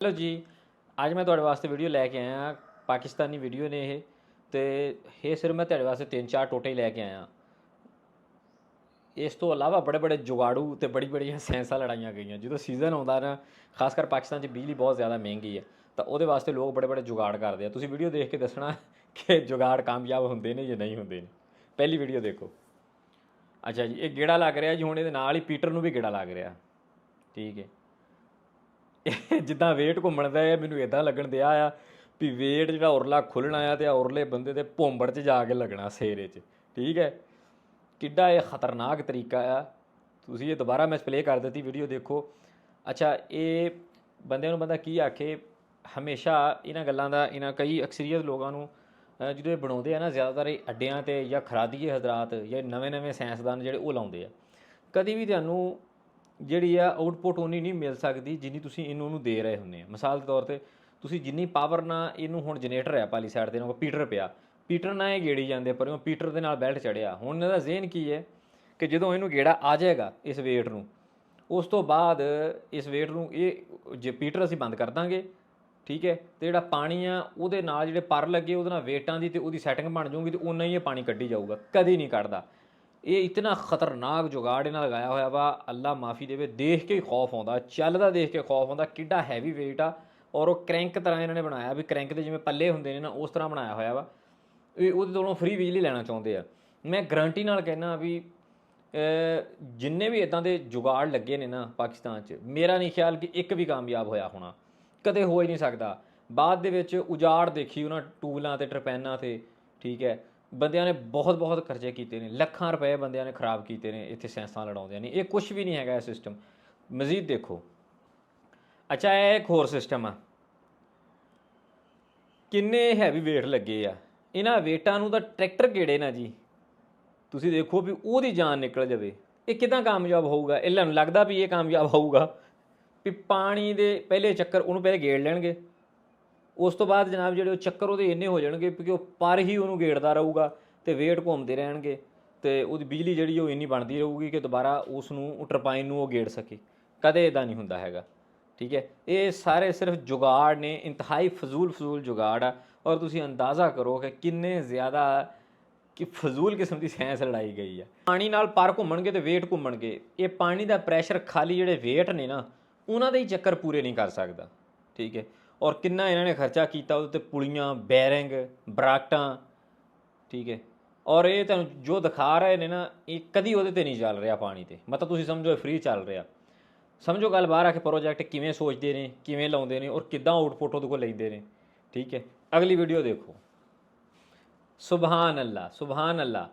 Hello ਜੀ, ਅੱਜ ਮੈਂ ਤੁਹਾਡੇ ਵਾਸਤੇ ਵੀਡੀਓ ਲੈ ਕੇ ਆਇਆ ਪਾਕਿਸਤਾਨੀ ਵੀਡੀਓ ਨੇ ਇਹ, ਤੇ ਇਹ ਸਿਰ ਮੈਂ ਤੁਹਾਡੇ ਵਾਸਤੇ ਤਿੰਨ ਚਾਰ ਟੋਟੇ ਲੈ ਕੇ ਆਇਆ। ਇਸ ਤੋਂ ਇਲਾਵਾ ਬੜੇ ਬੜੇ ਜੁਗਾੜੂ ਤੇ ਬੜੀ ਬੜੀਆਂ ਸੈਂਸਾਂ ਲੜਾਈਆਂ ਗਈਆਂ। ਜਦੋਂ ਸੀਜ਼ਨ ਆਉਂਦਾ ਨਾ, ਖਾਸ ਕਰ ਪਾਕਿਸਤਾਨ 'ਚ ਬਿਜਲੀ ਬਹੁਤ ਜ਼ਿਆਦਾ ਮਹਿੰਗੀ ਹੈ ਤਾਂ ਉਹਦੇ ਵਾਸਤੇ ਲੋਕ ਬੜੇ ਬੜੇ ਜੁਗਾੜ ਕਰਦੇ ਆ। ਤੁਸੀਂ ਵੀਡੀਓ ਦੇਖ ਕੇ ਦੱਸਣਾ ਕਿ ਜੁਗਾੜ ਕਾਮਯਾਬ ਹੁੰਦੇ ਨੇ ਜਾਂ ਨਹੀਂ ਹੁੰਦੇ ਨੇ। ਪਹਿਲੀ ਵੀਡੀਓ ਦੇਖੋ। ਅੱਛਾ ਜੀ, ਇਹ ਗੇੜਾ ਲੱਗ ਰਿਹਾ ਜੀ, ਹੁਣ ਇਹਦੇ ਨਾਲ ਹੀ ਪੀਟਰ ਨੂੰ ਵੀ ਗੇੜਾ ਲੱਗ ਰਿਹਾ। ਠੀਕ ਹੈ। ਜਿੱਦਾਂ ਵੇਟ ਘੁੰਮਣ ਦਾ ਹੈ ਮੈਨੂੰ ਇਦਾਂ ਲੱਗਣ ਦਿਆ ਆ ਵੀ ਵੇਟ ਜਿਹੜਾ ਉਰਲਾ ਖੁੱਲਣਾ ਆ ਤੇ ਉਰਲੇ ਬੰਦੇ ਦੇ ਭੋਂਬੜ 'ਚ ਜਾ ਕੇ ਲੱਗਣਾ ਸੇਰੇ 'ਚ, ਠੀਕ ਹੈ? ਕਿੱਡਾ ਇਹ ਖਤਰਨਾਕ ਤਰੀਕਾ ਆ। ਤੁਸੀਂ ਇਹ ਦੁਬਾਰਾ ਮੈਂ ਪਲੇ ਕਰ ਦਿੱਤੀ ਵੀਡੀਓ ਦੇਖੋ। ਅੱਛਾ, ਇਹ ਬੰਦਿਆਂ ਨੂੰ ਬੰਦਾ ਕੀ ਆਖੇ? ਹਮੇਸ਼ਾ ਇਹਨਾਂ ਗੱਲਾਂ ਦਾ, ਇਹਨਾਂ ਕਈ ਅਕਸਰੀਅਤ ਲੋਕਾਂ ਨੂੰ ਅਹ ਜਦੋਂ ਇਹ ਬਣਾਉਂਦੇ ਆ ਨਾ, ਜ਼ਿਆਦਾਤਰ ਇਹ ਅੱਡਿਆਂ ਤੇ ਜਾਂ ਖਰਾਦੀਏ ਹਜ਼ਰਤ ਜਾਂ ਨਵੇਂ-ਨਵੇਂ ਸਾਇੰਸਦਾਨ ਜਿਹੜੇ ਉਹ ਲਾਉਂਦੇ ਆ। ਕਦੀ ਵੀ ਤੁਹਾਨੂੰ ਜਿਹੜੀ ਆ ਆਊਟਪੁੱਟ ਉਨੀ ਨਹੀਂ ਮਿਲ ਸਕਦੀ ਜਿੰਨੀ ਤੁਸੀਂ ਇਹਨੂੰ ਨੂੰ ਦੇ ਰਹੇ ਹੁੰਦੇ ਆ। ਮਿਸਾਲ ਦੇ ਤੌਰ ਤੇ ਤੁਸੀਂ ਜਿੰਨੀ ਪਾਵਰ ਨਾਲ ਇਹਨੂੰ ਹੁਣ ਜਨਰੇਟਰ ਹੈ ਪਾਲੀ ਸਾਈਡ ਤੇ, ਇਹਨਾਂ ਪੀਟਰ ਪਿਆ। ਪੀਟਰ ਨਾਲ ਇਹ ਗੇੜੀ ਜਾਂਦੇ ਪਰ ਉਹ ਪੀਟਰ ਦੇ ਨਾਲ ਬੈਲਟ ਚੜਿਆ। ਹੁਣ ਇਹਦਾ ਦਾ ਕੀ ਹੈ ਕਿ ਜਦੋਂ ਇਹਨੂੰ ਗੇੜਾ ਆ ਜਾਏਗਾ ਇਸ ਵੇਟ ਨੂੰ, ਉਸ ਤੋਂ ਬਾਅਦ ਇਸ ਵੇਟ ਨੂੰ ਇਹ ਜੇ ਪੀਟਰ ਅਸੀਂ ਬੰਦ ਕਰ ਦਾਂਗੇ, ਠੀਕ ਹੈ, ਤੇ ਜਿਹੜਾ ਪਾਣੀ ਆ, ਉਹਦੇ ਨਾਲ ਜਿਹੜੇ ਪਰ ਲੱਗੇ ਉਹਦੇ ਨਾਲ ਵੇਟਾਂ ਦੀ ਤੇ ਉਹਦੀ ਸੈਟਿੰਗ ਬਣ ਜਾਊਗੀ ਤੇ ਉਨਾ ਹੀ ਇਹ ਪਾਣੀ ਕੱਢੀ ਜਾਊਗਾ। ਕਦੀ ਨਹੀਂ ਕੱਢਦਾ। ਇਹ ਇਤਨਾ ਖਤਰਨਾਕ ਜੁਗਾੜ ਇਹਨਾਂ ਲਗਾਇਆ ਹੋਇਆ ਵਾ, ਅੱਲਾ ਮਾਫੀ ਦੇਵੇ, ਦੇਖ ਕੇ ਹੀ ਖੌਫ ਆਉਂਦਾ, ਚੱਲਦਾ ਦੇਖ ਕੇ ਖੌਫ ਆਉਂਦਾ, ਕਿੱਡਾ ਹੈਵੀ weight ਆ, ਔਰ ਉਹ ਕ੍ਰੈਂਕ ਤਰ੍ਹਾਂ ਇਹਨਾਂ ਨੇ ਬਣਾਇਆ ਵੀ ਕ੍ਰੈਂਕ ਦੇ ਜਿਵੇਂ ਪੱਲੇ ਹੁੰਦੇ ਨੇ ਨਾ, ਉਸ ਤਰ੍ਹਾਂ ਬਣਾਇਆ ਹੋਇਆ ਵਾ। ਇਹ ਉਹਦੇ ਤੋਂ ਫ੍ਰੀ ਬਿਜਲੀ ਲੈਣਾ ਚਾਹੁੰਦੇ ਆ। ਮੈਂ ਗਰੰਟੀ ਨਾਲ ਕਹਿਣਾ ਵੀ ਜਿੰਨੇ ਵੀ ਇਦਾਂ ਦੇ ਜੁਗਾੜ ਲੱਗੇ ਨੇ ਨਾ ਪਾਕਿਸਤਾਨ 'ਚ, ਮੇਰਾ ਨਹੀਂ ਖਿਆਲ ਕਿ ਇੱਕ ਵੀ ਕਾਮਯਾਬ ਹੋਇਆ ਹੋਣਾ। ਕਦੇ ਹੋ ਹੀ ਨਹੀਂ ਸਕਦਾ। ਬਾਅਦ ਦੇ ਵਿੱਚ ਉਜਾੜ ਦੇਖੀ ਉਹਨਾਂ ਟੂਲਾਂ ਤੇ, ਟਰਪੈਨਾਂ ਤੇ, ਠੀਕ ਹੈ। ਬੰਦਿਆਂ ਨੇ ਬਹੁਤ ਬਹੁਤ ਖਰਚੇ ਕੀਤੇ ਨੇ, ਲੱਖਾਂ ਰੁਪਏ ਬੰਦਿਆਂ ਨੇ ਖਰਾਬ ਕੀਤੇ ਨੇ ਇੱਥੇ ਸੈਂਸਾਂ ਲੜਾਉਂਦਿਆਂ ਨੇ ਇਹ ਕੁਝ ਵੀ ਨਹੀਂ ਹੈਗਾ ਇਹ ਸਿਸਟਮ ਮਜ਼ੀਦ ਦੇਖੋ। ਅੱਛਾ, ਇਹ ਇੱਕ ਹੋਰ ਸਿਸਟਮ ਆ। ਕਿੰਨੇ ਹੈਵੀ weight ਲੱਗੇ ਆ। ਇਹਨਾਂ ਵੇਟਾਂ ਨੂੰ ਤਾਂ ਟਰੈਕਟਰ ਕਿਹੜੇ ਨਾ ਜੀ? ਤੁਸੀਂ ਦੇਖੋ ਵੀ ਉਹਦੀ ਜਾਨ ਨਿਕਲ ਜਾਵੇ। ਇਹ ਕਿਦਾਂ ਕਾਮਯਾਬ ਹੋਊਗਾ? ਇਹਨਾਂ ਨੂੰ ਲੱਗਦਾ ਵੀ ਇਹ ਕਾਮਯਾਬ ਹੋਊਗਾ ਵੀ ਪਾਣੀ ਦੇ ਪਹਿਲੇ ਚੱਕਰ ਉਹਨੂੰ ਪਹਿਲੇ ਗੇੜ ਲੈਣਗੇ। ਉਸ ਤੋਂ ਬਾਅਦ ਜਨਾਬ ਜਿਹੜੇ ਉਹ ਚੱਕਰ ਉਹਦੇ ਇੰਨੇ ਹੋ ਜਾਣਗੇ ਕਿ ਉਹ ਪਰ ਹੀ ਉਹਨੂੰ ਗੇੜਦਾ ਰਹੂਗਾ ਤੇ ਵੇਟ ਘੁੰਮਦੇ ਰਹਿਣਗੇ ਤੇ ਉਹਦੀ ਬਿਜਲੀ ਜਿਹੜੀ ਉਹ ਇੰਨੀ ਬਣਦੀ ਰਹੂਗੀ ਕਿ ਦੁਬਾਰਾ ਉਸ ਨੂੰ ਉਹ ਨੂੰ ਉਹ ਗੇੜ ਸਕੇ। ਕਦੇ ਇਦਾਂ ਨਹੀਂ ਹੁੰਦਾ ਹੈਗਾ, ਠੀਕ ਹੈ? ਇਹ ਸਾਰੇ ਸਿਰਫ ਜੁਗਾੜ ਨੇ, ਇੰਤਹਾਈ ਫਜ਼ੂਲ ਫਜ਼ੂਲ ਜੁਗਾੜ ਆ ਔਰ ਤੁਸੀਂ ਅੰਦਾਜ਼ਾ ਕਰੋ ਕਿ ਕਿੰਨੇ ਜ਼ਿਆਦਾ ਕਿ ਫਜ਼ੂਲ ਕਿਸਮ ਦੀ ਸਾਇੰਸ ਲੜਾਈ ਗਈ ਆ। ਪਾਣੀ ਨਾਲ ਪਰ ਘੁੰਮਣਗੇ ਤੇ weight ਘੁੰਮਣਗੇ। ਇਹ ਪਾਣੀ ਦਾ ਪ੍ਰੈਸ਼ਰ ਖਾਲੀ ਜਿਹੜੇ weight ਨੇ ਨਾ, ਉਹਨਾਂ ਦੇ ਹੀ ਚੱਕਰ ਪੂਰੇ ਨਹੀਂ ਕਰ ਸਕਦਾ, ਠੀਕ ਹੈ? ਔਰ ਕਿੰਨਾ ਇਹਨਾਂ ਨੇ ਖਰਚਾ ਕੀਤਾ ਉਹਦੇ ਤੇ ਪੁਲੀਆਂ, ਬੈਰਿੰਗ, ਬਰਾਕਟਾਂ, ਠੀਕ ਹੈ। ਔਰ ਇਹ ਤੁਹਾਨੂੰ ਜੋ ਦਿਖਾ ਰਹੇ ਨੇ ਨਾ, ਇਹ ਕਦੀ ਉਹਦੇ ਤੇ ਨਹੀਂ ਚੱਲ ਰਿਹਾ ਪਾਣੀ ਤੇ। ਮਤਲਬ ਤੁਸੀਂ ਸਮਝੋ ਫ੍ਰੀ ਚੱਲ ਰਿਹਾ। ਸਮਝੋ ਗੱਲ ਬਾਹਰ ਆ ਕੇ ਪ੍ਰੋਜੈਕਟ ਕਿਵੇਂ ਸੋਚਦੇ ਨੇ, ਕਿਵੇਂ ਲਾਉਂਦੇ ਨੇ ਔਰ ਕਿੱਦਾਂ ਆਊਟਪੁੱਟ ਉਹਦੇ ਕੋਲ ਲੈਂਦੇ ਨੇ, ਠੀਕ ਹੈ। ਅਗਲੀ ਵੀਡੀਓ ਦੇਖੋ। ਸੁਭਾਨ ਅੱਲਾ ਸੁਭਾਨ ਅੱਲਾ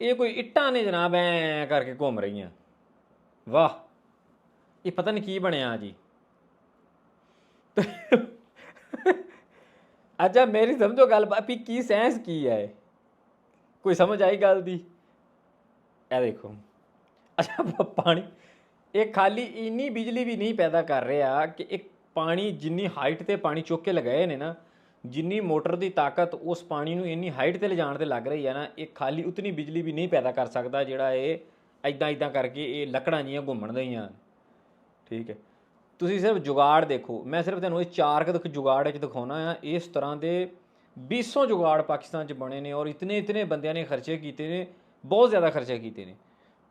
ਇਹ ਕੋਈ ਇੱਟਾਂ ਨੇ ਜਨਾਬ, ਐ ਕਰਕੇ ਘੁੰਮ ਰਹੀਆਂ। ਵਾਹ। ਇਹ ਪਤਾ ਨਹੀਂ ਕੀ ਬਣਿਆ ਜੀ। ਅੱਛਾ, ਮੇਰੀ ਸਮਝੋ ਗੱਲ ਵੀ ਕੀ ਸੈਂਸ ਕੀ ਹੈ ਇਹ? ਕੋਈ ਸਮਝ ਆਈ ਗੱਲ ਦੀ? ਇਹ ਦੇਖੋ। ਅੱਛਾ ਪਾਣੀ। ਇਹ ਖਾਲੀ ਇੰਨੀ ਬਿਜਲੀ ਵੀ ਨਹੀਂ ਪੈਦਾ ਕਰ ਰਿਹਾ ਕਿ ਇੱਕ ਪਾਣੀ ਜਿੰਨੀ ਹਾਈਟ ਤੇ ਪਾਣੀ ਚੁੱਕ ਕੇ ਲਗਾਏ ਨੇ ਨਾ, ਜਿੰਨੀ ਮੋਟਰ ਦੀ ਤਾਕਤ ਉਸ ਪਾਣੀ ਨੂੰ ਇੰਨੀ ਹਾਈਟ ਤੇ ਲਿਜਾਣ ਤੇ ਲੱਗ ਰਹੀ ਹੈ ਨਾ, ਇਹ ਖਾਲੀ ਉਤਨੀ ਬਿਜਲੀ ਵੀ ਨਹੀਂ ਪੈਦਾ ਕਰ ਸਕਦਾ ਜਿਹੜਾ ਇਹ ਐਦਾਂ ਐਦਾਂ ਕਰਕੇ ਇਹ ਲੱਕੜਾਂ ਜੀਆਂ ਘੁੰਮਣ ਦਈਆਂ। ਠੀਕ ਹੈ। ਤੁਸੀਂ ਸਿਰਫ ਜੁਗਾੜ ਦੇਖੋ, ਮੈਂ ਸਿਰਫ ਤੁਹਾਨੂੰ ਇਹ ਚਾਰ ਕੁ ਜੁਗਾੜ ਵਿੱਚ ਦਿਖਾਉਣਾ ਆ, ਇਸ ਤਰ੍ਹਾਂ ਦੇ 200 ਜੁਗਾੜ ਪਾਕਿਸਤਾਨ 'ਚ ਬਣੇ ਨੇ ਔਰ ਇਤਨੇ ਇਤਨੇ ਬੰਦਿਆਂ ਨੇ ਖਰਚੇ ਕੀਤੇ ਨੇ, ਬਹੁਤ ਜ਼ਿਆਦਾ ਖਰਚੇ ਕੀਤੇ ਨੇ।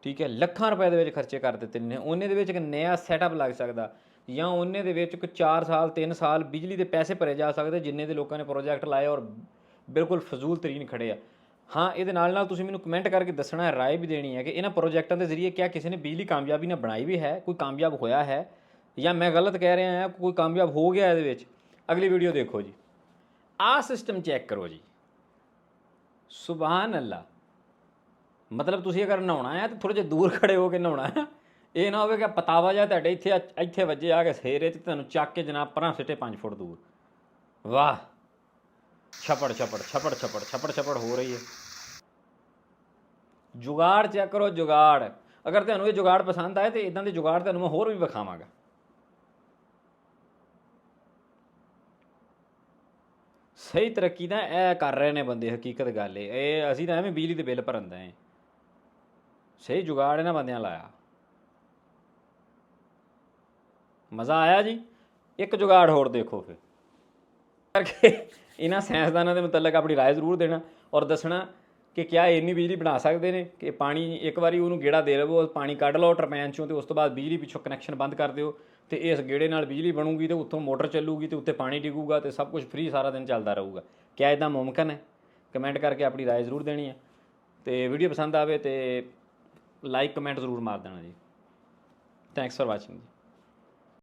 ਠੀਕ ਹੈ, ਲੱਖਾਂ ਰੁਪਏ ਦੇ ਵਿੱਚ ਖਰਚੇ ਕਰ ਦਿੱਤੇ ਨੇ, ਉਹਨੇ ਦੇ ਵਿੱਚ ਇੱਕ ਨਵਾਂ ਸੈਟਅਪ ਲੱਗ ਸਕਦਾ ਜਾਂ ਉਹਨੇ ਦੇ ਵਿੱਚ ਇੱਕ 4 ਸਾਲ 3 ਸਾਲ ਬਿਜਲੀ ਦੇ ਪੈਸੇ ਭਰੇ ਜਾ ਸਕਦੇ ਜਿੰਨੇ ਦੇ ਲੋਕਾਂ ਨੇ ਪ੍ਰੋਜੈਕਟ ਲਾਏ ਔਰ ਬਿਲਕੁਲ ਫਜ਼ੂਲ ਤਰੀਨ ਖੜੇ ਆ। ਹਾਂ, ਇਹਦੇ ਨਾਲ ਨਾਲ ਤੁਸੀਂ ਮੈਨੂੰ ਕਮੈਂਟ ਕਰਕੇ ਦੱਸਣਾ ਹੈ, ਰਾਏ ਵੀ ਦੇਣੀ ਹੈ ਕਿ ਇਹਨਾਂ ਪ੍ਰੋਜੈਕਟਾਂ ਦੇ ਜ਼ਰੀਏ ਕਿਆ ਕਿਸੇ ਨੇ ਬਿਜਲੀ ਕਾਮਯਾਬੀ ਨਾਲ ਬਣਾਈ ਵੀ ਹੈ, ਕੋਈ ਕਾਮਯਾਬ ਹੋਇਆ ਹੈ? ਜਾਂ ਮੈਂ ਗਲਤ ਕਹਿ ਰਿਹਾ ਹਾਂ, ਕੋਈ ਕਾਮਯਾਬ ਹੋ ਗਿਆ ਇਹਦੇ ਵਿੱਚ, ਅਗਲੀ ਵੀਡੀਓ ਦੇਖੋ ਜੀ। ਆਹ ਸਿਸਟਮ ਚੈੱਕ ਕਰੋ ਜੀ। ਸੁਭਾਨ ਅੱਲਾ ਮਤਲਬ ਤੁਸੀਂ ਅਗਰ ਨਹਾਉਣਾ ਹੈ ਤਾਂ ਥੋੜੇ ਜਿਹਾ ਦੂਰ ਖੜੇ ਹੋ ਕੇ ਨਹਾਉਣਾ ਹੈ। ਇਹ ਨਾ ਹੋਵੇ ਕਿ ਪਤਾਵਾ ਜਾਂ ਤੁਹਾਡੇ ਇੱਥੇ ਇੱਥੇ ਵੱਜੇ ਆ ਕੇ ਸੇਰੇ ਤੇ ਤੁਹਾਨੂੰ ਚੱਕ ਕੇ ਜਨਾਬ ਪਰਾਂ ਸਿੱਟੇ 5 ਫੁੱਟ ਦੂਰ। ਵਾਹ! ਛਪੜ ਛਪੜ ਛਪੜ ਛਪੜ ਛਪੜ ਛਪੜ ਹੋ ਰਹੀ ਹੈ। ਜੁਗਾੜ ਚੈੱਕ ਕਰੋ, ਜੁਗਾੜ। ਅਗਰ ਤੁਹਾਨੂੰ ਇਹ ਜੁਗਾੜ ਪਸੰਦ ਆਏ ਤੇ ਇਦਾਂ ਦੇ ਜੁਗਾੜ ਤੁਹਾਨੂੰ ਮੈਂ ਹੋਰ ਵੀ ਵਿਖਾਵਾਂਗਾ। ਸਹੀ ਤਰੱਕੀ ਤਾਂ ਇਹ ਕਰ ਰਹੇ ਨੇ ਬੰਦੇ ਹਕੀਕਤ ਗੱਲ ਏ ਇਹ ਅਸੀਂ ਤਾਂ ਐਵੇਂ ਬਿਜਲੀ ਦੇ ਬਿੱਲ ਭਰਨ ਦਾ ਸਹੀ ਜੁਗਾੜ ਇਹਨਾਂ ਬੰਦਿਆਂ ਲਾਇਆ ਮਜ਼ਾ ਆਇਆ ਜੀ ਇੱਕ ਜੁਗਾੜ ਹੋਰ ਦੇਖੋ ਫਿਰ ਕਰਕੇ ਇਹਨਾਂ ਸਾਇੰਸਦਾਨਾਂ ਦੇ ਮੁਤਲਕ ਆਪਣੀ رائے ਜ਼ਰੂਰ ਦੇਣਾ ਔਰ ਦੱਸਣਾ ਕਿ ਕਿਆ ਇਹ ਇੰਨੀ ਬਿਜਲੀ ਬਣਾ ਸਕਦੇ ਨੇ ਕਿ ਪਾਣੀ ਇੱਕ ਵਾਰੀ ਉਹਨੂੰ ਗੇੜਾ ਦੇ ਲਵੋ ਪਾਣੀ ਕੱਢ ਲਓ ਟਰਬਾਈਨ ਚੋਂ ਤੇ ਉਸ ਤੋਂ ਬਾਅਦ ਬਿਜਲੀ ਪਿੱਛੋਂ ਕਨੈਕਸ਼ਨ ਬੰਦ ਕਰ ਦਿਓ ਤੇ ਇਸ ਗੇੜੇ ਨਾਲ ਬਿਜਲੀ ਬਣੂਗੀ ਤੇ ਉੱਥੋਂ ਮੋਟਰ ਚੱਲੂਗੀ ਤੇ ਉੱਤੇ ਪਾਣੀ ਡਿੱਗੂਗਾ ਤੇ ਸਭ ਕੁਝ ਫ੍ਰੀ ਸਾਰਾ ਦਿਨ ਚੱਲਦਾ ਰਹੂਗਾ। ਕਿਆ ਇਦਾਂ ਮੁਮਕਨ ਹੈ? ਕਮੈਂਟ ਕਰਕੇ ਆਪਣੀ رائے ਜ਼ਰੂਰ ਦੇਣੀ ਹੈ। ਤੇ ਵੀਡੀਓ ਪਸੰਦ ਆਵੇ ਤੇ ਲਾਈਕ ਕਮੈਂਟ ਜ਼ਰੂਰ ਮਾਰ ਦੇਣਾ ਜੀ। Thanks for watching